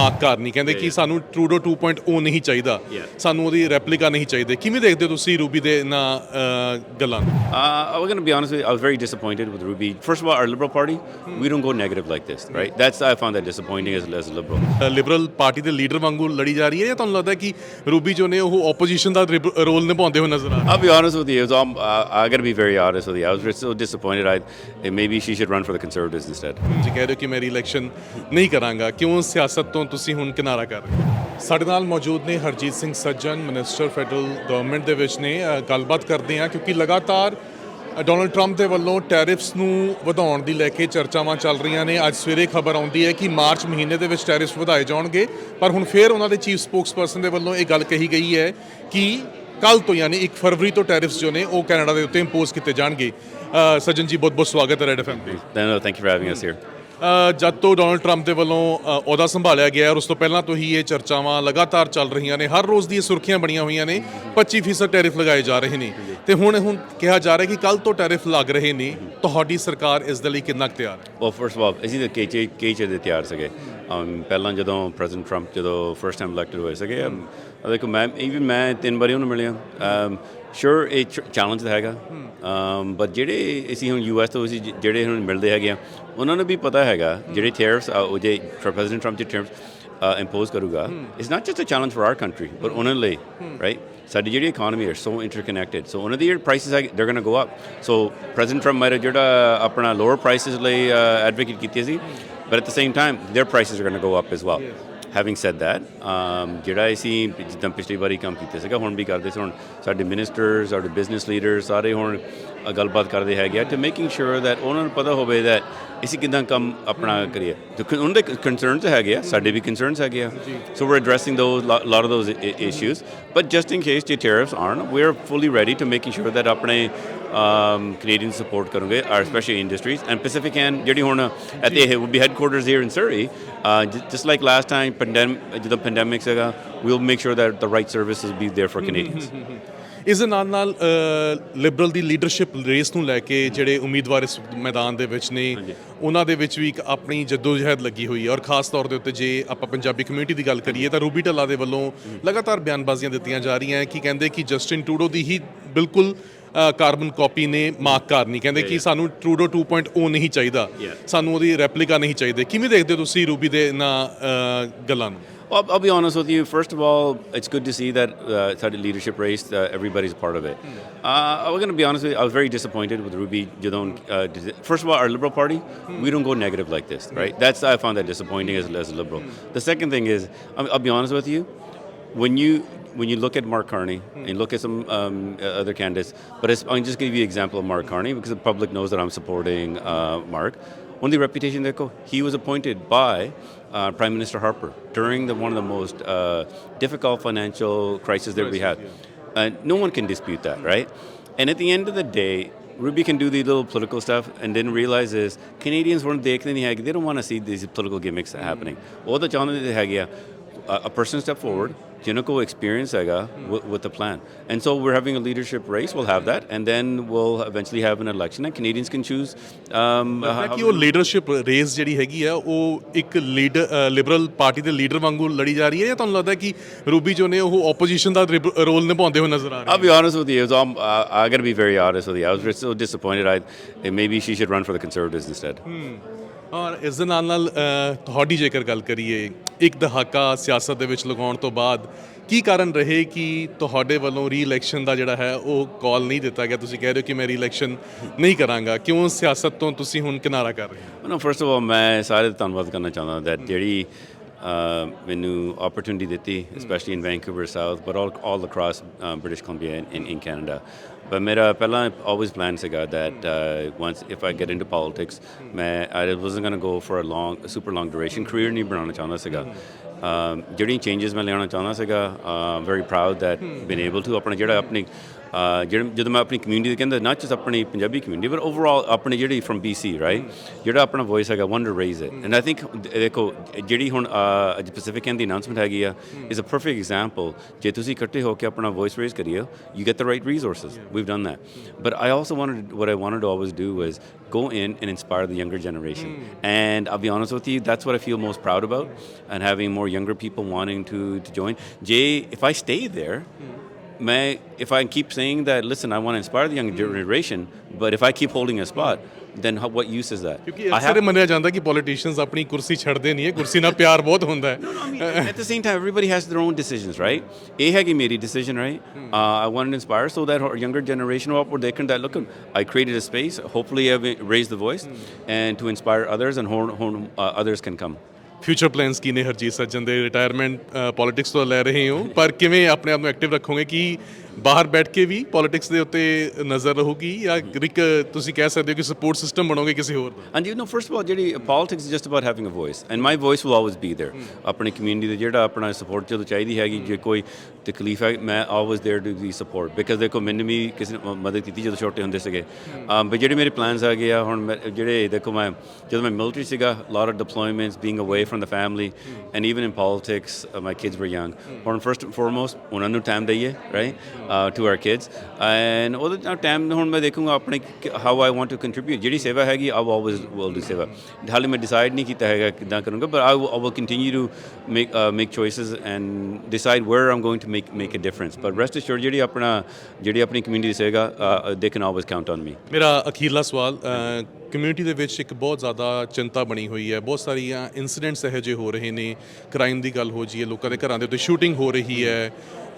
ਮਾਕ ਕਰ ਨਹੀਂ ਕਹਿੰਦੇ ਕਿ ਸਾਨੂੰ ਟਰੂਡੋ 2.0 ਨਹੀਂ ਚਾਹੀਦਾ ਸਾਨੂੰ ਉਹਦੀ ਰੈਪਲਿਕਾ ਨਹੀਂ ਚਾਹੀਦੇ ਕਿਵੇਂ ਦੇਖਦੇ ਹੋ ਤੁਸੀਂ ਰੂਬੀ ਦੇ ਨਾ ਗੱਲਾਂ ਆ I gotta be honest I was very disappointed with Ruby first of all our liberal party we don't go negative like this right that's I found that disappointing as less liberal liberal party ਦੇ leader ਵਾਂਗੂ ਲੜੀ ਜਾ ਰਹੀ ਹੈ ਜਾਂ ਤੁਹਾਨੂੰ ਲੱਗਦਾ ਕਿ ਰੂਬੀ ਜੋ ਨੇ ਉਹ ਆਪੋਜੀਸ਼ਨ ਦਾ ਰੋਲ ਨਿਭਾਉਂਦੇ ਹੋ ਨਜ਼ਰ ਆ uh be honest with you I'm a get be very honest with you I was so disappointed uh maybe she should run for the conservatives instead ਜੇ ਕਹਦੇ ਕਿ ਮੇਰੀ ਇਲੈਕਸ਼ਨ ਨਹੀਂ ਕਰਾਂਗਾ ਕਿਉਂ ਸਿਆਸਤ ਤੋਂ ਤੁਸੀਂ ਹੁਣ ਕਿਨਾਰਾ ਕਰ ਰਹੇ ਸਾਡੇ ਨਾਲ ਮੌਜੂਦ ਨੇ Harjit Singh Sajjan minister federal government ਦੇ ਵਿੱਚ ਨੇ ਗੱਲਬਾਤ ਕਰਦੇ ਆ ਕਿਉਂਕਿ ਲਗਾਤਾਰ ਡੋਨਲਡ 트ੰਪ ਦੇ ਵੱਲੋਂ ਟੈਰਿਫਸ ਨੂੰ ਵਧਾਉਣ ਦੀ ਲੈ ਕੇ ਚਰਚਾਵਾਂ ਚੱਲ ਰਹੀਆਂ ਨੇ ਅੱਜ ਸਵੇਰੇ ਖਬਰ ਆਉਂਦੀ ਹੈ ਕਿ ਮਾਰਚ ਮਹੀਨੇ ਦੇ ਵਿੱਚ ਟੈਰਿਫਸ ਵਧਾਏ ਜਾਣਗੇ ਪਰ ਹੁਣ ਫੇਰ ਉਹਨਾਂ ਦੇ ਚੀਫ ਸਪੋਕਸਪਰਸਨ ਦੇ ਵੱਲੋਂ ਇਹ ਗੱਲ ਕਹੀ ਗਈ ਹੈ ਕਿ ਕੱਲ ਤੋਂ ਯਾਨੀ 1 ਫਰਵਰੀ ਤੋਂ ਟੈਰਿਫਸ ਜੋ ਨੇ ਉਹ ਕੈਨੇਡਾ ਦੇ ਉੱਤੇ ਇੰਪੋਜ਼ ਕੀਤੇ ਜਾਣਗੇ ਸੱਜਣ ਜੀ ਬਹੁਤ ਬਹੁਤ ਸਵਾਗਤ ਹੈ ਰੈਡ ਐਫਐਮ ਤੇ thank you for having us here ਜਦ ਤੋਂ ਡੋਨਲਡ ਟਰੰਪ ਦੇ ਵੱਲੋਂ ਅਹੁਦਾ ਸੰਭਾਲਿਆ ਗਿਆ ਔਰ ਉਸ ਤੋਂ ਪਹਿਲਾਂ ਤੋਂ ਹੀ ਇਹ ਚਰਚਾਵਾਂ ਲਗਾਤਾਰ ਚੱਲ ਰਹੀਆਂ ਨੇ ਹਰ ਰੋਜ਼ ਦੀਆਂ ਸੁਰਖੀਆਂ ਬਣੀਆਂ ਹੋਈਆਂ ਨੇ 25% ਟੈਰਿਫ ਲਗਾਏ ਜਾ ਰਹੇ ਨੇ ਤੇ ਹੁਣ ਹੁਣ ਕਿਹਾ ਜਾ ਰਿਹਾ ਕਿ ਕੱਲ ਤੋਂ ਟੈਰਿਫ ਲੱਗ ਰਹੇ ਨੇ ਤੁਹਾਡੀ ਸਰਕਾਰ ਇਸ ਦੇ ਲਈ ਕਿੰਨਾ ਤਿਆਰ ਹੈ ਉਹ ਫਰਸਟ ਆਫ ਅਸੀਂ ਤਾਂ ਕੇਚੇ ਕੇਚੇ ਦੇ ਤਿਆਰ ਸਗੇ ਪਹਿਲਾਂ ਜਦੋਂ ਪ੍ਰੈਜ਼ੀਡੈਂਟ ਟਰੰਪ ਜਦੋਂ ਫਰਸਟ ਟਾਈਮ ਇਲੈਕਟਡ ਹੋਏ ਸੀਗੇ ਦੇਖੋ ਮੈਂ ਇਵਨ ਮੈਂ ਤਿੰਨ ਵਾਰੀ ਉਹਨੂੰ ਮਿਲਿਆ ਸ਼ੋਰ ਇਹ ਚੈਲੰਜ ਤਾਂ ਹੈਗਾ ਬਟ ਜਿਹੜੇ ਅਸੀਂ ਹੁਣ ਯੂਐਸ ਤੋਂ ਅਸੀਂ ਜਿਹੜੇ ਹੁਣ ਮਿਲਦੇ ਹੈਗੇ ਆ ਉਹਨਾਂ ਨੂੰ ਵੀ ਪਤਾ ਹੈਗਾ ਜਿਹੜੇ ਟੈਰਿਫਸ ਉਹ ਜੇ ਪ੍ਰੈਜ਼ੀਡੈਂਟ ਟਰੰਪ ਦੇ ਟੈਰਿਫਸ ਇੰਪੋਜ਼ ਕਰੂਗਾ it's not just a challenge for our country but ਉਹਨਾਂ ਲਈ ਰਾਈਟ ਸਾਡੀ ਜਿਹੜੀ ਇਕਨੋਮੀ ਹੈ ਸੋ ਇੰਟਰਕਨੈਕਟਡ ਸੋ ਉਹਨਾਂ ਦੀ ਪ੍ਰਾਈਸਸ ਆ they going to go up so president Trump ਮਾਇਰ ਜਿਹੜਾ ਆਪਣਾ ਲੋਅਰ ਪ੍ਰਾਈਸਸ ਲਈ ਐਡਵੋਕੇਟ ਕੀਤੀ ਸੀ But at the same time, their prices are going to go up as well. Yes. Having said that ਜਿਹੜਾ ਅਸੀਂ ਜਿੱਦਾਂ ਪਿਛਲੀ ਵਾਰੀ ਕੰਮ ਕੀਤਾ ਸੀਗਾ ਹੁਣ ਵੀ ਕਰਦੇ ਸੀ ਹੁਣ ਸਾਡੇ ਮਿਨਿਸਟਰ ਸਾਡੇ ਬਿਜ਼ਨਸ ਲੀਡਰ ਸਾਰੇ ਹੁਣ ਗੱਲਬਾਤ ਕਰਦੇ ਹੈਗੇ ਆ ਟੂ ਮੇਕਿੰਗ ਸ਼ੋਰ ਦੈਟ ਉਹਨਾਂ ਨੂੰ ਪਤਾ ਹੋਵੇ ਦੈਟ ਅਸੀਂ ਕਿਦਾਂ ਕੰਮ ਆਪਣਾ ਕਰੀਏ ਉਹਨਾਂ ਦੇ ਕਨਸਰਨਸ ਹੈਗੇ ਆ ਸਾਡੇ ਵੀ ਕਨਸਰਨਸ ਹੈਗੇ ਆ so we addressing those lot of those issues but just in case ਜੇ tariffs aren't we are fully ready to making sure that ਆਪਣੇ Canadians support ਕਰਨਗੇ our especially industries and Pacific Can ਜਿਹੜੀ ਹੁਣ at the will be headquarters here in Surrey uh, just like last time pandemic ਜਦੋਂ pandemic ਸੀਗਾ we'll make sure that the right services be there for Canadians ਇਸ ਦੇ ਨਾਲ ਨਾਲ Liberal ਦੀ leadership race ਨੂੰ ਲੈ ਕੇ ਜਿਹੜੇ ਉਮੀਦਵਾਰ ਇਸ ਮੈਦਾਨ ਦੇ ਵਿੱਚ ਨੇ ਉਹਨਾਂ ਦੇ ਵਿੱਚ ਵੀ ਇੱਕ ਆਪਣੀ ਜਦੋਜਹਿਦ ਲੱਗੀ ਹੋਈ ਹੈ ਔਰ ਖਾਸ ਤੌਰ ਦੇ ਉੱਤੇ ਜੇ ਆਪਾਂ ਪੰਜਾਬੀ ਕਮਿਊਨਿਟੀ ਦੀ ਗੱਲ ਕਰੀਏ ਤਾਂ ਰੂਬੀ ਢੱਲਾ ਦੇ ਵੱਲੋਂ ਲਗਾਤਾਰ ਬਿਆਨਬਾਜ਼ੀਆਂ ਦਿੱਤੀਆਂ ਜਾ ਰਹੀਆਂ ਕਿ ਕਹਿੰਦੇ ਕਿ ਜਸਟਿਨ ਟੂਡੋ ਦੀ ਹੀ ਬਿਲਕੁਲ ਕਾਰਬਨ ਕਾਪੀ ਨੇ ਮਾਰਕ ਕਰਨੀ ਕਹਿੰਦੇ ਕਿ ਸਾਨੂੰ ਟਰੂਡੋ 2.0 ਨਹੀਂ ਚਾਹੀਦਾ ਸਾਨੂੰ ਉਹਦੀ ਰੈਪਲਿਕਾ ਨਹੀਂ ਚਾਹੀਦੇ ਕਿਵੇਂ ਦੇਖਦੇ ਹੋ ਤੁਸੀਂ ਰੂਬੀ ਦੇ ਨਾ ਗੱਲਾਂ ਨੂੰ I'll, I'll be honest with you. First of all, it's good to see that uh, it's leadership race. Uh, everybody's part of it. Uh, I'm going to be honest with you. I was very disappointed with Ruby Jadon. Uh, first of all, our Liberal Party, we don't go negative like this, right? That's I found that disappointing as, as a Liberal. The second thing is, I'll, I'll be honest with you. When you when you look at Mark Carney and you look at some um, uh, other candidates, but I'm just going to give you an example of Mark Carney because the public knows that I'm supporting uh, Mark. One of the reputation that go, he was appointed by uh, Prime Minister Harper during the, one of the most uh, difficult financial crises that we had. Uh, no one can dispute that, right? And at the end of the day, Ruby can do the little political stuff and then realizes realize is Canadians weren't the they don't want to see these political gimmicks happening. Well, the Jonathan Hagia, uh, a person stepped forward, you know, Junico experience ਹੈਗਾ with the plan. And so we're having a leadership race. We'll have that, and then we'll eventually have an election. And Canadians can choose. Um, ਲੱਗਦਾ ਕਿ ਉਹ leadership race ਜਿਹੜੀ ਹੈਗੀ ਆ ਉਹ ਇੱਕ leader liberal party ਦੇ ਲੀਡਰ ਵਾਂਗੂ ਲੜੀ ਜਾ ਰਹੀ ਹੈ ਜਾਂ ਤੁਹਾਨੂੰ ਲੱਗਦਾ ਕਿ ਰੂਬੀ ਜੋ ਨੇ opposition da role ਰੋਲ ਨਿਭਾਉਂਦੇ ਹੋਏ ਨਜ਼ਰ ਆ ਰਹੇ I'll be honest with you. I'm, uh, I'm going be very honest with you. I was so disappointed. I maybe she should run for the Conservatives instead. Hmm. ਔਰ ਇਸ ਦੇ ਨਾਲ ਨਾਲ ਤੁਹਾਡੀ ਜੇਕਰ ਗੱਲ ਕਰੀਏ ਇੱਕ ਦਹਾਕਾ ਸਿਆਸਤ ਦੇ ਵਿੱਚ ਲਗਾਉਣ ਤੋਂ ਬਾਅਦ ਕੀ ਕਾਰਨ ਰਹੇ ਕਿ ਤੁਹਾਡੇ ਵੱਲੋਂ ਰੀਇਲੈਕਸ਼ਨ ਦਾ ਜਿਹੜਾ ਹੈ ਉਹ ਕਾਲ ਨਹੀਂ ਦਿੱਤਾ ਗਿਆ ਤੁਸੀਂ ਕਹਿ ਰਹੇ ਹੋ ਕਿ ਮੈਂ ਰੀਇਲੈਕਸ਼ਨ ਨਹੀਂ ਕਰਾਂਗਾ ਕਿਉਂ ਸਿਆਸਤ ਤੋਂ ਤੁਸੀਂ ਹੁਣ ਕਿਨਾਰਾ ਕਰ ਰਹੇ ਹੋ ਨਾ ਫਰਸਟ ਆਫ ਆਲ ਮੈਂ ਸਾਰੇ ਦਾ ਧੰਨਵਾਦ ਕਰਨਾ ਚਾਹੁੰਦਾ ਦੈਟ ਜਿਹੜੀ ਮੈਨੂੰ ਓਪਰਚੁਨਿਟੀ ਦਿੱਤੀ specially in Vancouver south but all all across British Columbia and in Canada ਪਰ ਮੇਰਾ ਪਹਿਲਾਂ ਆਲਵੇਸ ਪਲਾਨ ਸੀਗਾ that once if I get into politics ਮੈਂ I wasn't going to go for a long super long duration career ਨਹੀਂ ਬਣਾਉਣਾ ਚਾਹੁੰਦਾ ਸੀਗਾ um, ਜਿਹੜੀਆਂ ਚੇਂਜਸ ਮੈਂ ਲੈਣਾ ਚਾਹੁੰਦਾ ਸੀਗਾ very proud that been able to ਆਪਣਾ ਜਿਹੜਾ ਆਪਣੀ uh, ਜਦੋਂ ਮੈਂ ਆਪਣੀ ਕਮਿਊਨਿਟੀ ਦੇ ਕਹਿੰਦਾ ਨਾ ਜਸ ਆਪਣੀ ਪੰਜਾਬੀ ਕਮਿਊਨਿਟੀ ਬਟ ਓਵਰਆਲ ਆਪਣੀ ਜਿਹੜੀ ਫਰਮ ਬੀਸੀ ਰਾਈਟ ਜਿਹੜਾ ਆਪਣਾ ਵੌਇਸ ਹੈਗਾ want to raise it and I think ਦੇਖੋ ਜਿਹੜੀ ਹੁਣ uh, ਅੱਜ ਪੈਸੀਫਿਕ ਐਂਡ ਦੀ ਅਨਾਉਂਸਮੈਂਟ ਹੈਗੀ ਆ ਇਜ਼ ਅ ਪਰਫੈਕਟ ਐਗਜ਼ਾਮਪਲ ਜੇ ਤੁਸੀਂ ਇਕੱਠੇ ਹੋ ਕੇ ਆਪਣਾ ਵੌਇਸ ਰੇਜ਼ ਕਰੀਓ you get the right resources we've done that. But I also wanted what I wanted to always do was go in and inspire the younger generation. Mm. And I'll be honest with you, that's what I feel most proud about, and having more younger people wanting to to join. Jay, if I stay there. Mm may if I keep saying that, listen, I want to inspire the younger mm. generation, but if I keep holding a spot, then how, what use is that? ਕਿਉਂਕਿ I have- ਅਕਸਰ ਇਹ ਮੰਨਿਆ ਜਾਂਦਾ ਕਿ politicians ਆਪਣੀ ਕੁਰਸੀ ਛੱਡਦੇ ਨਹੀਂ ਹੈ ਕੁਰਸੀ ਨਾਲ ਪਿਆਰ ਬਹੁਤ ਹੁੰਦਾ ਹੈ No, I mean, at the same time, everybody has their own decisions, right? ਇਹ ਹੈਗੀ ਮੇਰੀ decision, right? Uh, I want to inspire so that our younger generation of upward, they can that look. I created a space. Hopefully, I've raised the voice, and to inspire others, and horn, horn, uh, others can come. Future plans ਕੀ ਨੇ ਹਰਜੀਤ ਸੱਜਣ ਦੇ retirement politics ਤੋਂ ਲੈ ਰਹੇ ਹੋ ਪਰ ਕਿਵੇਂ ਆਪਣੇ ਆਪ ਨੂੰ ਐਕਟਿਵ ਰੱਖੋਗੇ ਕਿ ਬਾਹਰ ਬੈਠ ਕੇ ਵੀ ਪੋਲਿਟਿਕਸ ਦੇ ਉੱਤੇ ਨਜ਼ਰ ਰਹੂਗੀ ਜਾਂ ਇੱਕ ਤੁਸੀਂ ਕਹਿ ਸਕਦੇ ਹੋ ਕਿ ਸਪੋਰਟ ਸਿਸਟਮ ਬਣੋਗੇ ਕਿਸੇ ਹੋਰ ਦਾ ਹਾਂਜੀ ਨੋ ਫਰਸਟ ਆਫ ਆਲ ਜਿਹੜੀ politics just about having a voice and my voice will always be there ਆਪਣੀ ਕਮਿਊਨਿਟੀ ਦੇ ਜਿਹੜਾ ਆਪਣਾ ਸਪੋਰਟ ਜਦੋਂ ਚਾਹੀਦੀ ਹੈਗੀ ਜੇ ਕੋਈ ਤਕਲੀਫ ਹੈ ਮੈਂ always there to be support because ਦੇਖੋ ਮੈਨੂੰ ਵੀ ਕਿਸੇ ਨੇ ਮਦਦ ਕੀਤੀ ਜਦੋਂ ਛੋਟੇ ਹੁੰਦੇ ਸੀਗੇ ਬਟ ਜਿਹੜੇ ਮੇਰੇ ਪਲਾਨਸ ਆ ਗਏ ਆ ਹੁਣ ਜਿਹੜੇ ਦੇਖੋ ਮੈਂ ਜਦੋਂ ਮੈਂ ਮਿਲਟਰੀ ਸੀਗਾ lot of deployments being away from the family and even in politics my kids were young ਹੁਣ ਫਰਸਟ ਐਂਡ ਫੋਰਮੋਸਟ ਉਹਨਾਂ ਨੂੰ ਟਾਈਮ ਦਈਏ right to our kids and ਉਹਦੇ ਟਾਈਮ ਹੁਣ ਮੈਂ ਦੇਖੂੰਗਾ ਆਪਣੇ how I want to contribute ਜਿਹੜੀ ਸੇਵਾ ਹੈਗੀ ਆ ਆਲਵੇਸ ਵਿਲ ਡੂ ਸੇਵਾ ਹਾਲੇ ਮੈਂ ਡਿਸਾਈਡ ਨਹੀਂ ਕੀਤਾ ਹੈਗਾ ਕਿਦਾਂ ਕਰੂੰਗਾ but I will continue to make make choices and decide where I'm going to make make a difference but rest assured ਜਿਹੜੀ ਆਪਣਾ ਜਿਹੜੀ ਆਪਣੀ ਕਮਿਊਨਿਟੀ ਸੇਗਾ they can always count on me ਮੇਰਾ ਅਖੀਰਲਾ ਸਵਾਲ ਕਮਿਊਨਿਟੀ ਦੇ ਵਿੱਚ ਇੱਕ ਬਹੁਤ ਜ਼ਿਆਦਾ ਚਿੰਤਾ ਬਣੀ ਹੋਈ ਹੈ ਬਹੁਤ ਸਾਰੀਆਂ ਇਨਸੀਡੈਂਟਸ ਇਹੋ ਜਿਹੇ ਹੋ ਰਹੇ ਨੇ ਕ੍ਰਾਈਮ ਦੀ ਗੱਲ ਹੋ ਜੀ ਹੈ ਲੋਕਾਂ ਦੇ ਘਰਾਂ ਦੇ ਉੱਤੇ ਸ਼ੂਟਿੰਗ ਹੋ ਰਹੀ ਹੈ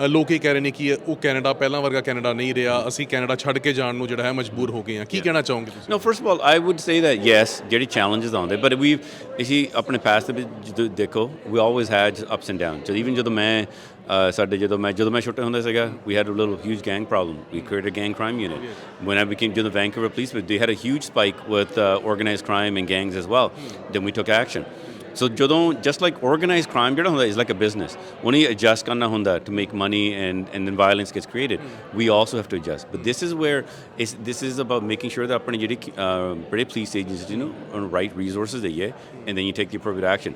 ਲੋਕ ਇਹ ਕਹਿ ਰਹੇ ਨੇ ਕਿ ਉਹ ਕੈਨੇਡਾ ਪਹਿਲਾਂ ਵਰਗਾ ਕੈਨੇਡਾ ਨਹੀਂ ਰਿਹਾ ਅਸੀਂ ਕੈਨੇਡਾ ਛੱਡ ਕੇ ਜਾਣ ਨੂੰ ਜਿਹੜਾ ਹੈ ਮਜਬੂਰ ਹੋ ਗਏ ਹਾਂ ਕੀ ਕਹਿਣਾ ਚਾਹੋਗੇ ਤੁਸੀਂ no first of all I would say that yes ਜਿਹੜੀ ਚੈਲੰਜਸ ਆਉਂਦੇ ਬਟ ਵੀ ਇਸੀ ਆਪਣੇ ਪਾਸ ਦੇ ਵਿੱਚ ਦੇਖੋ we always had ups and down so even ਜਦੋਂ ਮੈਂ ਸਾਡੇ ਜਦੋਂ ਮੈਂ ਜਦੋਂ ਮੈਂ ਛੋਟੇ ਹੁੰਦਾ ਸੀਗਾ we had a little huge gang problem we created a gang crime unit when I become to the Vancouver police with they had a huge spike with organised crime and gangs as well then we took action so ਜਦੋਂ just like organised crime ਜਿਹੜਾ ਹੁੰਦਾ is like a business ਉਹਨੇ adjust ਕਰਨਾ ਹੁੰਦਾ to make money and and then violence gets created we also have to adjust but this is where is this is about making sure that ਆਪਣੀ ਜਿਹੜੀ ਬੜੇ police agency ਨੂੰ on right resources ਦਈਏ and then you take the appropriate action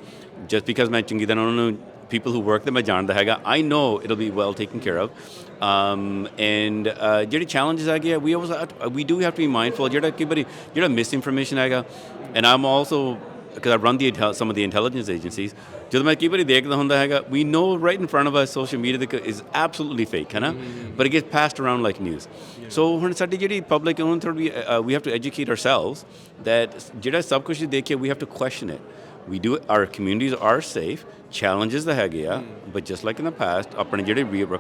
just because ਮੈਂ ਚੰਗੀ ਤਰ੍ਹਾਂ ਉਹਨਾਂ ਨੂੰ people who work them I ਜਾਣਦਾ ਹੈਗਾ I know it'll be well taken care of um, and uh, ਜਿਹੜੇ challenges ਹੈਗੇ we always have to, we do have to be mindful ਜਿਹੜਾ ਕਿ ਬੜੀ ਜਿਹੜਾ misinformation ਹੈਗਾ and I'm also because I run the, some of the intelligence agencies, we know right in front of us social media that is absolutely fake ਹੈ ਨਾ mm-hmm. but it gets passed around like news so when ਸਾਡੀ ਜਿਹੜੀ we have to educate ourselves that we have to question it we do our communities are safe challenges the hegia, ਆ mm. but just like in the past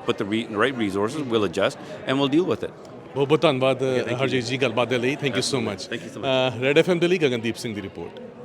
put the right resources we'll adjust and we'll deal with it ਬਹੁਤ ਬਹੁਤ ਧੰਨਵਾਦ ਹਰਜੀਤ ਜੀ ਗੱਲਬਾਤ ਦੇ ਲਈ thank you so much red FM ਦੇ ਲਈ ਗਗਨਦੀਪ ਸਿੰਘ ਦੀ ਰਿਪੋਰਟ